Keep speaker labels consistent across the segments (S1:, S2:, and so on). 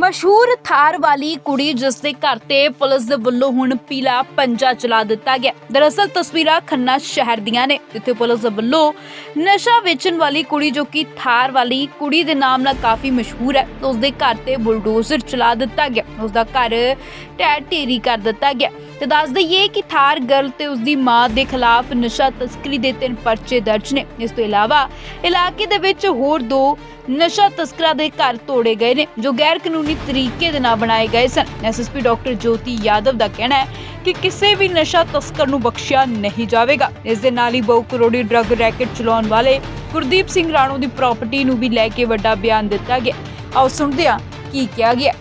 S1: ਮਸ਼ਹੂਰ ਥਾਰ ਵਾਲੀ ਕੁੜੀ ਜਿਸ ਦੇ ਘਰ ਤੇ ਪੁਲਿਸ ਦੇ ਵੱਲੋਂ ਹੁਣ ਪੀਲਾ ਪੰਜਾ ਚਲਾ ਦਿੱਤਾ ਗਿਆ। ਦਰਅਸਲ ਤਸਵੀਰਾਂ ਖੰਨਾ ਸ਼ਹਿਰ ਦੀਆਂ ਨੇ, ਜਿੱਥੇ ਪੁਲਿਸ ਦੇ ਵੱਲੋਂ ਨਸ਼ਾ ਵੇਚਣ ਵਾਲੀ ਕੁੜੀ ਜੋ ਕਿ ਥਾਰ ਵਾਲੀ ਕੁੜੀ ਦੇ ਨਾਮ ਨਾਲ ਕਾਫੀ ਮਸ਼ਹੂਰ ਹੈ, ਉਸ ਦੇ ਘਰ ਤੇ ਬੁਲਡੋਜ਼ਰ ਚਲਾ ਦਿੱਤਾ ਗਿਆ। ਉਸ ਦਾ ਘਰ ਢਹਿ ਢੇਰੀ ਕਰ ਦਿੱਤਾ ਗਿਆ। ਤੇ ਦੱਸ ਦਈਏ ਕਿ ਥਾਰ ਗਰਲ ਤੇ ਉਸ ਦੀ ਮਾਂ ਦੇ ਖਿਲਾਫ ਨਸ਼ਾ ਤਸਕਰੀ ਦੇ ਤਿੰਨ ਪਰਚੇ ਦਰਜ ਨੇ। ਇਸ ਤੋਂ ਇਲਾਵਾ ਇਲਾਕੇ ਦੇ ਵਿੱਚ ਹੋਰ ਦੋ ਨਸ਼ਾ ਤਸਕਰਾਂ ਦੇ ਘਰ ਤੋੜੇ ਗਏ ਨੇ, ਜੋ ਗੈਰ ਕਾਨੂੰਨੀ ਤਰੀਕੇ ਦੇ ਨਾਲ ਬਣਾਏ ਗਏ ਸਨ। ਐਸਐਸਪੀ ਡਾਕਟਰ ਜੋਤੀ ਯਾਦਵ ਦਾ ਕਹਿਣਾ ਹੈ ਕਿ ਕਿਸੇ ਵੀ ਨਸ਼ਾ ਤਸਕਰ ਨੂੰ ਬਖਸ਼ਿਆ ਨਹੀਂ ਜਾਵੇਗਾ। ਇਸ ਦੇ ਨਾਲ ਹੀ ਬਹੁ ਕਰੋੜੀ ਡਰੱਗ ਰੈਕੇਟ ਚਲਾਉਣ ਵਾਲੇ ਗੁਰਦੀਪ ਸਿੰਘ ਰਾਣੋ ਦੀ ਪ੍ਰਾਪਰਟੀ ਨੂੰ ਵੀ ਲੈ ਕੇ ਵੱਡਾ ਬਿਆਨ ਦਿੱਤਾ ਗਿਆ। ਆਓ ਸੁਣਦੇ ਹਾਂ ਕੀ ਕਿਹਾ ਗਿਆ।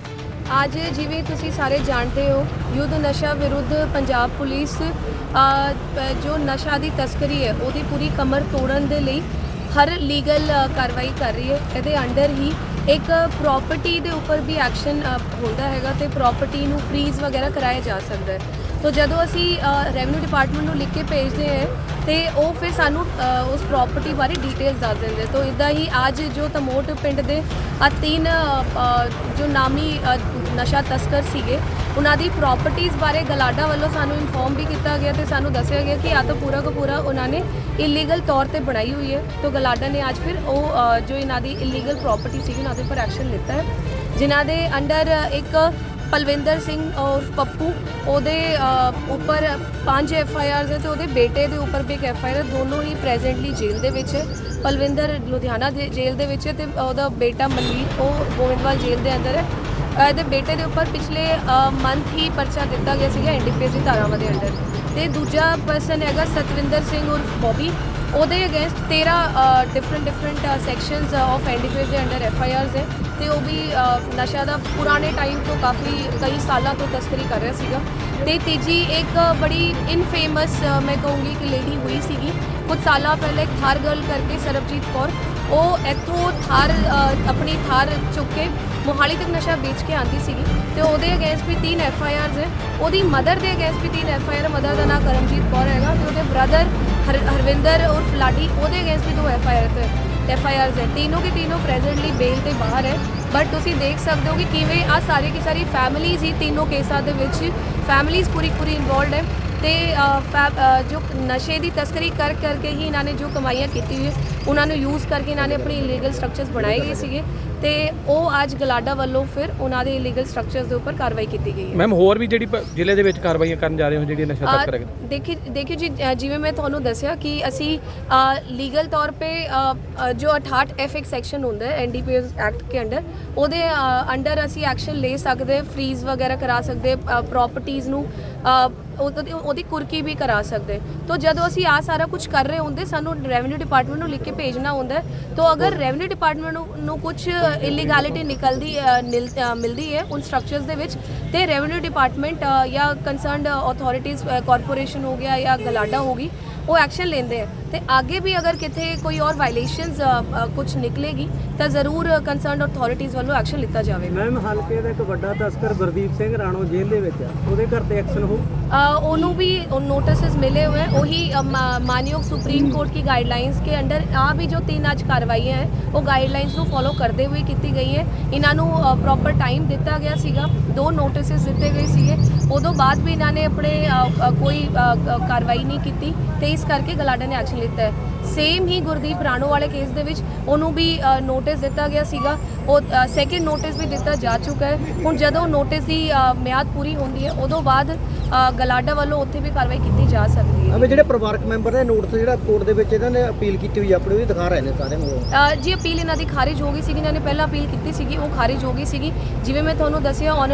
S2: ਅੱਜ ਜਿਵੇਂ ਤੁਸੀਂ ਸਾਰੇ ਜਾਣਦੇ ਹੋ, ਯੁੱਧ ਨਸ਼ਾ ਵਿਰੁੱਧ ਪੰਜਾਬ ਪੁਲਿਸ ਜੋ ਨਸ਼ਾ ਦੀ ਤਸਕਰੀ ਹੈ, ਉਹਦੀ ਪੂਰੀ ਕਮਰ ਤੋੜਨ ਦੇ ਲਈ ਹਰ ਲੀਗਲ ਕਾਰਵਾਈ ਕਰ ਰਹੀ ਹੈ। ਇਹਦੇ ਅੰਡਰ ਹੀ ਇੱਕ ਪ੍ਰਾਪਰਟੀ ਦੇ ਉੱਪਰ ਵੀ ਐਕਸ਼ਨ ਹੁੰਦਾ ਹੈਗਾ ਤੇ ਪ੍ਰਾਪਰਟੀ ਨੂੰ ਫ੍ਰੀਜ਼ ਵਗੈਰਾ ਕਰਾਇਆ ਜਾ ਸਕਦਾ ਹੈ। ਤੋ ਜਦੋਂ ਅਸੀਂ ਰੈਵਨਿਊ ਡਿਪਾਰਟਮੈਂਟ ਨੂੰ ਲਿਖ ਕੇ ਭੇਜਦੇ ਹਾਂ ਤੇ ਉਹ ਫਿਰ ਸਾਨੂੰ ਉਸ ਪ੍ਰਾਪਰਟੀ ਬਾਰੇ ਡਿਟੇਲਸ ਦੱਸ ਦਿੰਦੇ ਤੋਂ ਇਦਾਂ ਹੀ ਅੱਜ ਜੋ ਤਮੋਟ ਪਿੰਡ ਦੇ ਆ ਤਿੰਨ ਜੋ ਨਾਮੀ ਨਸ਼ਾ ਤਸਕਰ ਸੀਗੇ ਉਹਨਾਂ ਦੀ ਪ੍ਰਾਪਰਟੀਆਂ ਬਾਰੇ ਗਲਾਡਾ ਵੱਲੋਂ ਸਾਨੂੰ ਇਨਫੋਰਮ ਵੀ ਕੀਤਾ ਗਿਆ ਤੇ ਸਾਨੂੰ ਦੱਸਿਆ ਗਿਆ ਕਿ ਆ ਤਾਂ ਪੂਰਾ ਕੋ ਪੂਰਾ ਉਹਨਾਂ ਨੇ ਇਲੀਗਲ ਤੌਰ ਤੇ ਬਣਾਈ ਹੋਈ ਹੈ। ਤੋਂ ਗਲਾਡਾ ਨੇ ਅੱਜ ਫਿਰ ਉਹ ਅ, ਜੋ ਇਹਨਾਂ ਦੀ ਇਲੀਗਲ ਪ੍ਰਾਪਰਟੀ ਸੀਗੀ ਉਹਨਾਂ ਦੇ ਉੱਪਰ ਐਕਸ਼ਨ ਲਿੱਤਾ ਹੈ। ਜਿਨ੍ਹਾਂ ਦੇ ਅੰਡਰ ਇੱਕ ਪਲਵਿੰਦਰ ਸਿੰਘ ਔਰ ਪੱਪੂ ਉਹਦੇ ਅ, ਉੱਪਰ ਪੰਜ ਐਫ ਆਈ ਆਰਸ ਹੈ ਤੇ ਉਹਦੇ ਬੇਟੇ ਦੇ ਉੱਪਰ ਵੀ ਇੱਕ ਐਫ ਆਈ ਆਰ ਦੋਨੋਂ ਹੀ ਪ੍ਰੈਜ਼ੈਂਟਲੀ ਜੇਲ੍ਹ ਦੇ ਵਿੱਚ ਹੈ। ਪਲਵਿੰਦਰ ਲੁਧਿਆਣਾ ਦੇ ਜੇਲ੍ਹ ਦੇ ਵਿੱਚ ਹੈ ਤੇ ਉਹਦਾ ਬੇਟਾ ਮਨਵੀਰ ਉਹ ਗੋਇੰਦਵਾਲ ਜੇਲ੍ਹ ਦੇ ਅੰਦਰ ਹੈ। ਇਹਦੇ ਬੇਟੇ ਦੇ ਉੱਪਰ ਪਿਛਲੇ ਮੰਥ ਹੀ ਪਰਚਾ ਦਿੱਤਾ ਗਿਆ ਸੀਗਾ ਐਨਡੀਪੀਐਸ ਦੀ ਧਾਰਾਵਾਂ ਦੇ ਅੰਡਰ। ਤੇ ਦੂਜਾ ਪਰਸਨ ਹੈਗਾ ਸਤਵਿੰਦਰ ਸਿੰਘ ਉਰਫ ਬੋਬੀ। ਉਹਦੇ against 13 different different sections of NDPS ਦੇ ਅੰਡਰ ਐਫ ਆਈ ਆਰਸ ਹੈ। ਤੇ ਉਹ ਵੀ ਨਸ਼ਾ ਦਾ ਪੁਰਾਣੇ ਟਾਈਮ ਤੋਂ ਕਾਫੀ, ਕਈ ਸਾਲਾਂ ਤੋਂ ਤਸਕਰੀ ਕਰ ਰਿਹਾ ਸੀਗਾ। ਤੇ ਤੀਜੀ ਇੱਕ ਬੜੀ ਇਨਫੇਮਸ ਮੈਂ ਕਹੂੰਗੀ ਕਿ ਲੇਡੀ ਹੋਈ ਸੀਗੀ। ਕੁਝ ਸਾਲਾਂ ਪਹਿਲੇ ਇੱਕ ਥਾਰ ਗਰਲ ਕਰਕੇ ਸਰਬਜੀਤ ਕੌਰ, ਉਹ ਇੱਥੋਂ ਥਾਰ ਆਪਣੀ ਥਾਰ ਚੁੱਕ ਕੇ ਮੋਹਾਲੀ ਤੱਕ ਨਸ਼ਾ ਵੇਚ ਕੇ ਆਂਦੀ ਸੀਗੀ। ਤੇ ਉਹਦੇ ਅਗੇਂਸਟ ਵੀ ਤਿੰਨ ਐਫ ਆਈ ਆਰਸ ਹੈ। ਉਹਦੀ ਮਦਰ ਦੇ ਅਗੇਂਸਟ ਵੀ ਤਿੰਨ ਐਫ ਆਈ ਆਰ ਮਦਰ ਦਾ ਨਾਮ ਕਰਮਜੀਤ ਕੌਰ ਹੈਗਾ। ਤੇ ਉਹਦੇ ਬ੍ਰਦਰ ਹਰਵਿੰਦਰ ਉਰਫ ਲਾਡੀ ਉਹਦੇ ਅਗੇਂਸਟ ਵੀ ਦੋ ਐਫ ਆਈ ਆਰ ਤੇ ਐਫ ਆਈ ਆਰਸ ਹੈ ਤਿੰਨੋਂ ਕੇ ਤਿੰਨੋਂ ਪ੍ਰੈਜ਼ੈਂਟਲੀ ਬੇਲ ਤੇ ਬਾਹਰ ਹੈ। ਬਟ ਤੁਸੀਂ ਦੇਖ ਸਕਦੇ ਹੋ ਕਿ ਕਿਵੇਂ ਆ ਸਾਰੇ ਕੀ ਸਾਰੀ ਫੈਮਿਲੀਜ਼ ਹੀ ਤਿੰਨੋਂ ਕੇਸਾਂ ਦੇ ਵਿੱਚ ਫੈਮਿਲੀਜ਼ ਪੂਰੀ ਪੂਰੀ ਇਨਵੋਲਡ ਹੈ। ਤੇ ਜੋ ਨਸ਼ੇ ਦੀ ਤਸਕਰੀ ਕਰ ਕਰਕੇ ਹੀ ਇਹਨਾਂ ਨੇ ਜੋ ਕਮਾਈਆਂ ਕੀਤੀ ਹੋਈ ਉਹਨਾਂ ਨੂੰ ਯੂਜ਼ ਕਰਕੇ ਇਹਨਾਂ ਨੇ ਆਪਣੀ ਇਲੀਗਲ ਸਟਰਕਚਰਸ ਬਣਾਏ ਗਏ ਸੀਗੇ। ਤੇ ਉਹ ਅੱਜ ਗਲਾਡਾ ਵੱਲੋਂ ਫਿਰ ਉਹਨਾਂ ਦੇ ਇਲੀਗਲ ਸਟਰਕਚਰਸ ਦੇ ਉੱਪਰ ਕਾਰਵਾਈ ਕੀਤੀ ਗਈ ਹੈ।
S3: ਮੈਮ ਹੋਰ ਵੀ ਜਿਹੜੀ ਜ਼ਿਲ੍ਹੇ ਦੇ ਵਿੱਚ ਕਾਰਵਾਈਆਂ ਕਰਨ ਜਾ ਰਹੇ ਹੋ ਜਿਹੜੀ ਨਸ਼ਾ ਤਸਕਰ
S2: ਦੇਖੀ ਦੇਖਿਓ ਜੀ ਜਿਵੇਂ ਮੈਂ ਤੁਹਾਨੂੰ ਦੱਸਿਆ ਕਿ ਅਸੀਂ ਲੀਗਲ ਤੌਰ ਅ, ਜੋ 68 ਐਫ ਸੈਕਸ਼ਨ ਹੁੰਦਾ ਹੈ ਐਨਡੀਪੀਐਸ ਐਕਟ ਕੇ ਅੰਡਰ ਉਹਦੇ ਅੰਡਰ ਅਸੀਂ ਐਕਸ਼ਨ ਲੈ ਸਕਦੇ ਫਰੀਜ਼ ਵਗੈਰਾ ਕਰਾ ਸਕਦੇ ਪ੍ਰਾਪਰਟੀਆਂ ਨੂੰ ਉਹਦੀ ਉਹਦੀ ਕੁਰਕੀ ਵੀ ਕਰਾ ਸਕਦੇ। ਤੋਂ ਜਦੋਂ ਅਸੀਂ ਆ ਸਾਰਾ ਕੁਝ ਕਰ ਰਹੇ ਹੁੰਦੇ ਸਾਨੂੰ ਰੈਵਨਿਊ ਡਿਪਾਰਟਮੈਂਟ ਨੂੰ ਲਿਖ ਕੇ ਭੇਜਣਾ ਹੁੰਦਾ ਤੋਂ ਅਗਰ ਰੈਵਨਿਊ ਡਿਪਾਰਟਮੈਂਟ ਨੂੰ ਕੁਝ ਇਲੀਗੈਲਿਟੀ ਨਿਕਲਦੀ ਮਿਲਦੀ ਹੈ ਉਨ ਸਟਰਕਚਰਸ ਦੇ ਵਿੱਚ ਤੇ ਰੈਵਨਿਊ ਡਿਪਾਰਟਮੈਂਟ ਜਾਂ ਕੰਸਰਨਡ ਅਥਾਰਟੀਆਂ ਕਾਰਪੋਰੇਸ਼ਨ ਹੋ ਗਿਆ ਜਾਂ ਗਲਾਡਾ ਹੋ ਗਈ ਉਹ ਐਕਸ਼ਨ ਲੈਂਦੇ ਆ ਤੇ ਅੱਗੇ ਵੀ ਅਗਰ ਕਿਤੇ ਕੋਈ ਔਰ ਵਾਇਲੇਸ਼ਨਸ ਕੁਝ ਨਿਕਲੇਗੀ ਤਾਂ ਜ਼ਰੂਰ ਕੰਸਰਨਡ ਅਥਾਰਟੀਆਂ ਵੱਲੋਂ ਐਕਸ਼ਨ ਲਿੱਤਾ ਜਾਵੇਗਾ
S4: ਮੈਮ ਹਲਕੇ ਦਾ ਇੱਕ ਵੱਡਾ ਤਸਕਰ ਗੁਰਦੀਪ ਸਿੰਘ ਰਾਣੋ ਜੇਲ੍ਹ ਦੇ ਵਿੱਚ ਆ ਉਹਦੇ ਘਰ ਤੇ ਐਕਸ਼ਨ ਹੋ
S2: ਅ, ਉਹਨੂੰ ਵੀ ਨੋਟਿਸਸ ਮਿਲੇ हुए हैं वही अ, मा- मानयोग सुप्रीम कोर्ट की गाइडलाइंस के अंडर ਆ ਵੀ ਜੋ ਤਿੰਨ ਅੱਜ ਕਾਰਵਾਈਆਂ ਹੈ ਉਹ ਗਾਈਡਲਾਈਨਸ ਨੂੰ ਫੋਲੋ ਕਰਦੇ ਹੋਏ ਕੀਤੀ ਗਈ ਹੈ ਇਹਨਾਂ ਨੂੰ ਪ੍ਰੋਪਰ ਟਾਈਮ ਦਿੱਤਾ ਗਿਆ ਸੀਗਾ ਦੋ ਨੋਟਿਸਸ ਦਿੱਤੇ ਗਏ ਸੀਗੇ ਉਦੋਂ ਬਾਅਦ ਵੀ ਇਹਨਾਂ ਨੇ ਆਪਣੇ ਅ, ਅ, ਕੋਈ ਇਸ ਕਰਕੇ ਗਲਾਡਾ ਨੇ ਐਕਸ਼ਨ ਲਿੱਤਾ ਹੈ। ਸੇਮ ਹੀ ਗੁਰਦੀਪ ਰਾਣੋ ਵਾਲੇ ਕੇਸ ਦੇ ਵਿੱਚ ਉਹਨੂੰ ਵੀ ਨੋਟਿਸ ਦਿੱਤਾ ਗਿਆ ਸੀਗਾ। ਉਹ ਸੈਕਿੰਡ ਨੋਟਿਸ ਵੀ ਦਿੱਤਾ ਜਾ ਚੁੱਕਾ ਹੈ। ਹੁਣ ਜਦੋਂ ਨੋਟਿਸ ਦੀ ਮਿਆਦ ਪੂਰੀ ਹੁੰਦੀ ਹੈ ਉਦੋਂ ਬਾਅਦ ਗਲਾਡਾ ਵੱਲੋਂ ਉੱਥੇ ਵੀ ਕਾਰਵਾਈ ਕੀਤੀ ਜਾ ਸਕਦੀ ਹੈ।
S4: ਅਬੇ ਜਿਹੜੇ ਪਰਿਵਾਰਕ ਮੈਂਬਰ ਨੇ ਨੋਟਿਸ ਜਿਹੜਾ ਕੋਰਟ ਦੇ ਵਿੱਚ ਇਹਨਾਂ ਨੇ ਅਪੀਲ ਕੀਤੀ ਹੋਈ ਆਪਣੀ ਉਹਦੀ ਦਿਖਾ ਰਹੇ ਨੇ ਸਾਰੇ ਨੂੰ
S2: ਜੀ ਅਪੀਲ ਇਹਨਾਂ ਦੀ ਖਾਰਿਜ ਹੋ ਗਈ ਸੀਗੀ ਇਹਨਾਂ ਨੇ ਪਹਿਲਾਂ ਅਪੀਲ ਕੀਤੀ ਸੀਗੀ ਉਹ ਖਾਰਿਜ ਹੋ ਗਈ ਸੀਗੀ। ਜਿਵੇਂ ਮੈਂ ਤੁਹਾਨੂੰ ਦੱਸਿਆ ਆਨਰੇਬਲ